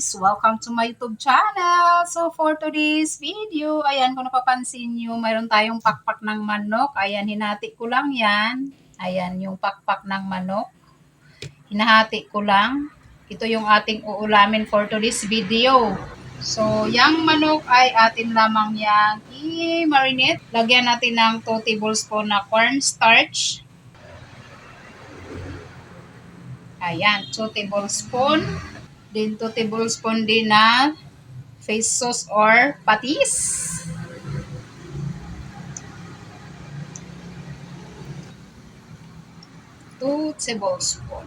Welcome to my YouTube channel. So for today's video, ayan kung napapansin nyo, mayroon tayong pakpak ng manok. Ayan, hinati ko lang yan. Ayan, yung pakpak ng manok. Hinahati ko lang. Ito yung ating uulamin for today's video. So, yung manok ay atin lamang yang i-marinate. Lagyan natin ng 2 tablespoon na cornstarch. Ayan, 2 tablespoon. Then 2 tablespoon din na face sauce or patis. Two tablespoon.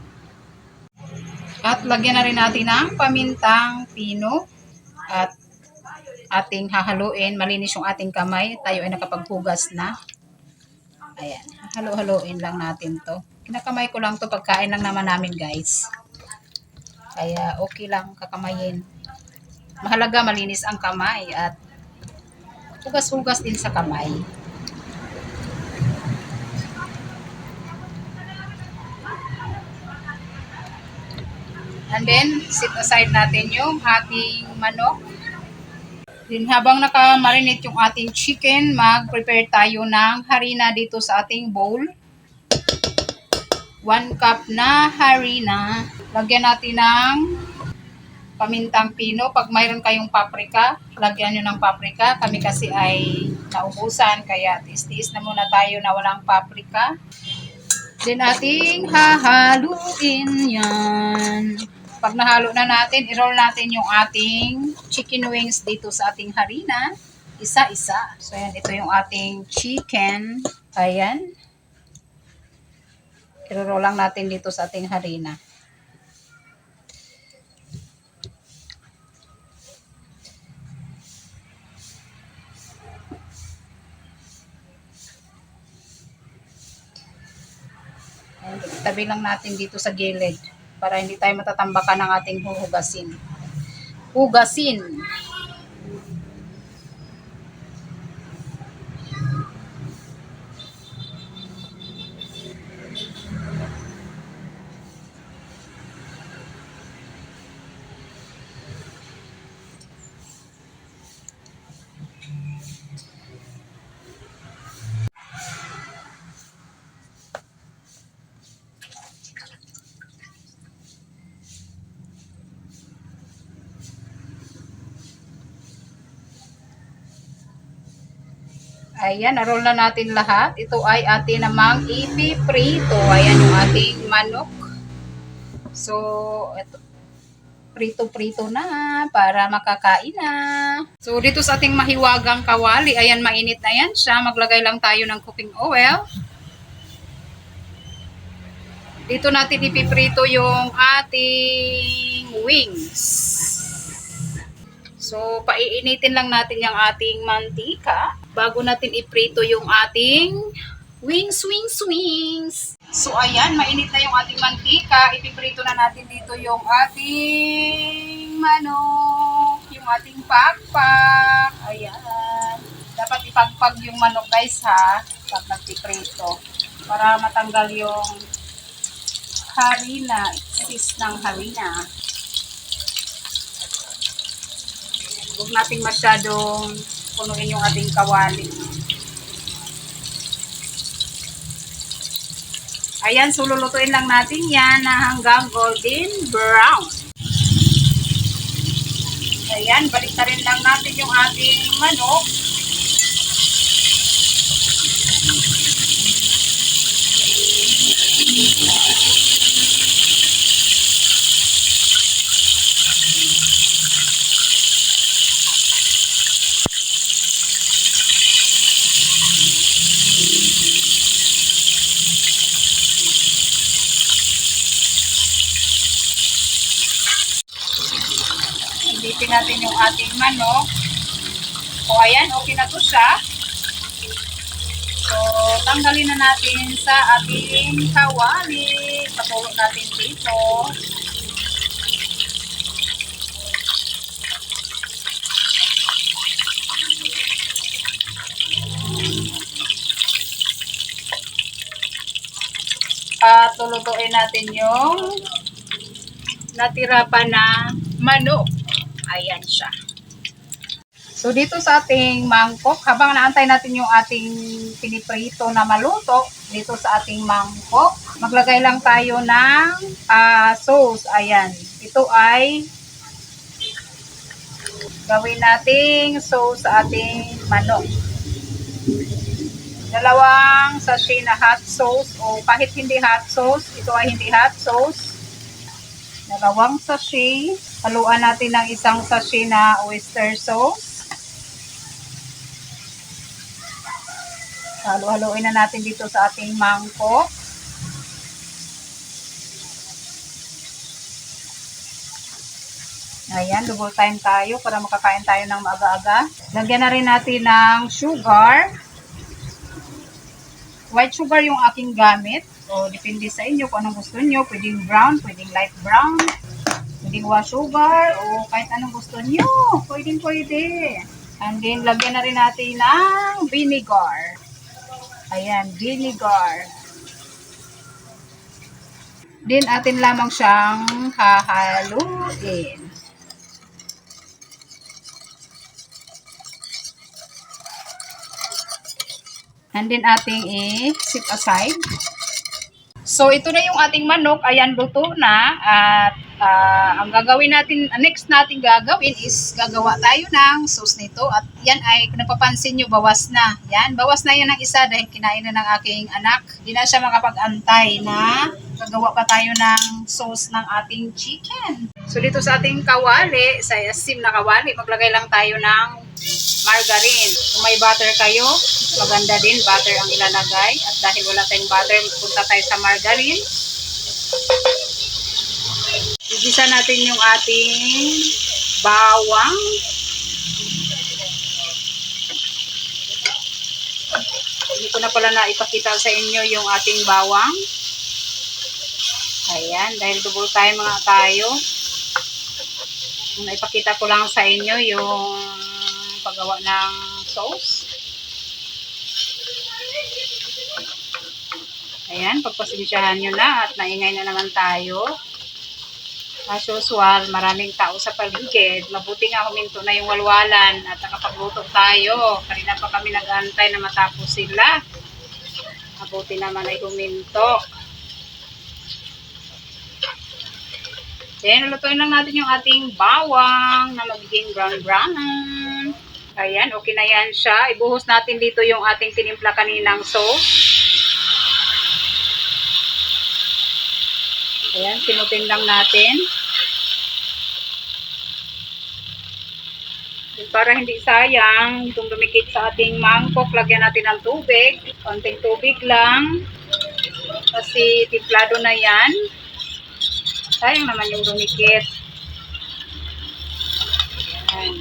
At lagyan na rin natin ng pamintang pino at ating hahaluin. Malinis yung ating kamay. Tayo ay nakapaghugas na. Ayan. Halo-haloin lang natin to. Kinakamay ko lang to pagkain lang naman namin guys. Kaya okay lang kakamayin. Mahalaga malinis ang kamay at hugas-hugas din sa kamay. And then, sit aside natin yung ating manok. Then, habang nakamarinate yung ating chicken, mag-prepare tayo ng harina dito sa ating bowl. 1 cup na harina. Lagyan natin ng pamintang pino. Pag mayroon kayong paprika, lagyan nyo ng paprika. Kami kasi ay naubusan, kaya tis-tis na muna tayo na walang paprika. Then ating hahaluin yan. Pag nahalo na natin, i-roll natin yung ating chicken wings dito sa ating harina. Isa-isa. So, yan. Ito yung ating chicken. Ayan. I-roll lang natin dito sa ating harina. Tabi lang natin dito sa gilid para hindi tayo matatambakan ng ating huhugasin. Hugasin. Ayan, na-roll na natin lahat. Ito ay atin namang ipiprito. Ayan yung ating manok. So, ito, prito-prito na para makakain na. So, dito sa ating mahiwagang kawali, ayan, mainit na yan siya. Maglagay lang tayo ng cooking oil. Dito natin ipiprito yung ating wings. So, paiinitin lang natin yung ating mantika bago natin iprito yung ating wings, wings, wings. So, ayan, mainit na yung ating mantika. Ipiprito na natin dito yung ating manok, yung ating pakpak. Ayan. Dapat ipagpag yung manok, guys, ha? Pag nagpiprito. Para matanggal yung harina, sis ng harina. Huwag natin masyadong punuin yung ating kawali. Ayan, sululutuin lang natin yan na hanggang golden brown. Ayan, balik rin lang natin yung ating manok. Silipin natin yung ating manok. So, ayan, okay na to siya. So, tanggalin na natin sa ating kawali. Patulog natin dito. At lulutuin natin yung natira pa na manok. Ayan siya. So dito sa ating mangkok, habang naantay natin yung ating piniprito na maluto, dito sa ating mangkok, maglagay lang tayo ng ah, sauce. Ayan. Ito ay gawin nating sauce sa ating manok. Dalawang sachet na hot sauce o kahit hindi hot sauce, ito ay hindi hot sauce. Dalawang sachet. Haluan natin ng isang sachet na oyster sauce. Halo-haloin na natin dito sa ating mangkok. Ayan, double time tayo para makakain tayo ng maaga-aga. Lagyan na rin natin ng sugar. White sugar yung aking gamit. O, depende sa inyo kung anong gusto nyo. Pwedeng brown, pwedeng light brown. Pwedeng white sugar, o kahit anong gusto nyo. Pwedeng pwede. And then, lagyan na rin natin ng vinegar. Ayan, vinegar. Then, atin lamang siyang hahaluin. And then, ating i-sit aside. So, ito na yung ating manok. Ayan, luto na. At ah, ang gagawin natin, next natin gagawin is gagawa tayo ng sauce nito. At yan ay, kung napapansin nyo, bawas na. Yan, bawas na yan ng isa dahil kinain na ng aking anak. Hindi na siya makapag-antay na gagawa pa tayo ng sauce ng ating chicken. So, dito sa ating kawali, sa sim na kawali, maglagay lang tayo ng margarine. Kung may butter kayo, maganda din, butter ang ilalagay. At dahil wala tayong butter, punta tayo sa margarine. Igisa natin yung ating bawang. Hindi ko na pala na ipakita sa inyo yung ating bawang. Ayan, dahil double time mga tayo. Naipakita ko lang sa inyo yung paggawa ng sauce. Ayan, pagpasensyahan nyo na at naingay na naman tayo. As usual, maraming tao sa paligid. Mabuti nga huminto na yung walwalan at nakapagluto tayo. Kanina pa kami nag-antay na matapos sila. Mabuti naman ay huminto. Then, lutuin lang natin yung ating bawang na magiging brown-brown. Ayan, okay na yan siya. Ibuhos natin dito yung ating tinimpla kaninang sauce. Ayan, sinutin lang natin. Para hindi sayang, itong dumikit sa ating mangkok, lagyan natin ng tubig. Konting tubig lang. Kasi timplado na yan. Sayang naman yung dumikit. Ayan.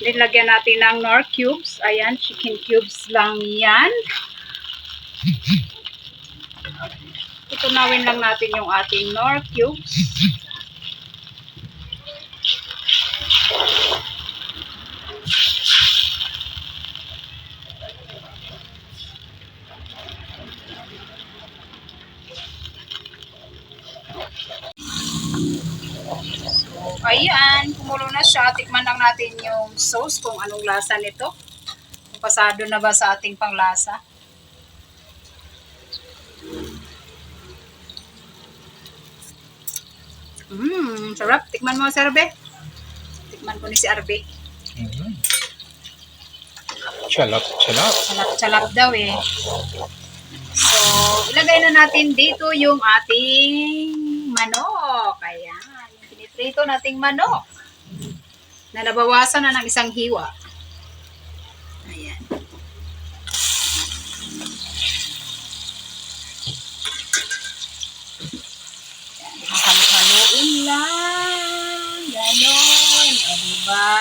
Then, lagyan natin ng nor cubes. Ayan, chicken cubes lang yan. Tutunawin lang natin yung ating nor cubes. Ayan, kumulo na siya. Tikman lang natin yung sauce kung anong lasa nito. Kung pasado na ba sa ating panglasa. Mmm, sarap. Tikman mo, Sir Arbe. Tikman ko ni si Arbe. Mm. Chalap, chalap. Salap-salap daw eh. So, ilagay na natin dito yung ating manok. Piniprito nating manok. Na nabawasan na ng isang hiwa. Ayan. Halo-haloin lang. Ganon. O, diba?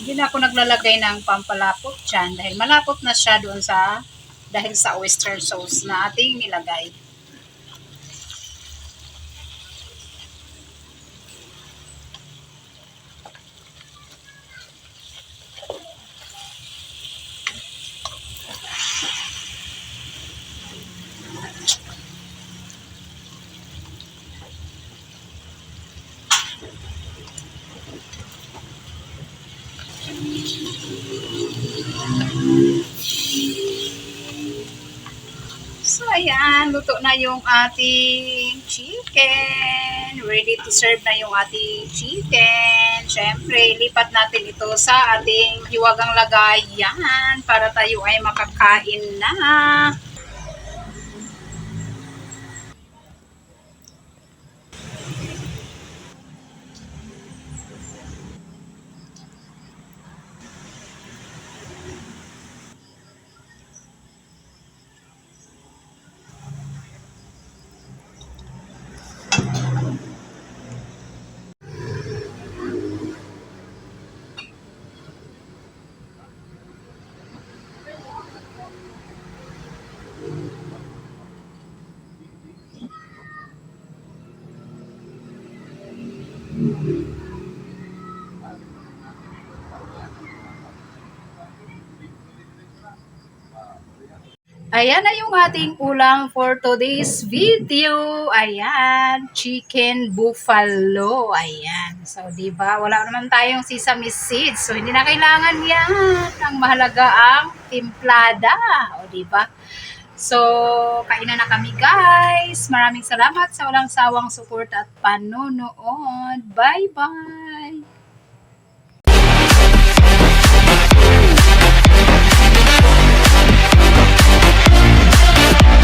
Hindi na ako naglalagay ng pampalapot dyan dahil malapot na siya doon sa dahil sa oyster sauce na ating nilagay. So, ayan, luto na yung ating chicken. Ready to serve na yung ating chicken. Siyempre, lipat natin ito sa ating hiwagang lagayan para tayo ay makakain na. Ayan na yung ating ulam for today's video. Ayan, chicken buffalo. Ayan. So, di ba Wala naman tayong sesame seeds. So, hindi na kailangan yan. Ang mahalaga ang timplada. O, di ba So, kainan na kami guys. Maraming salamat sa walang sawang support at panonood. Bye-bye!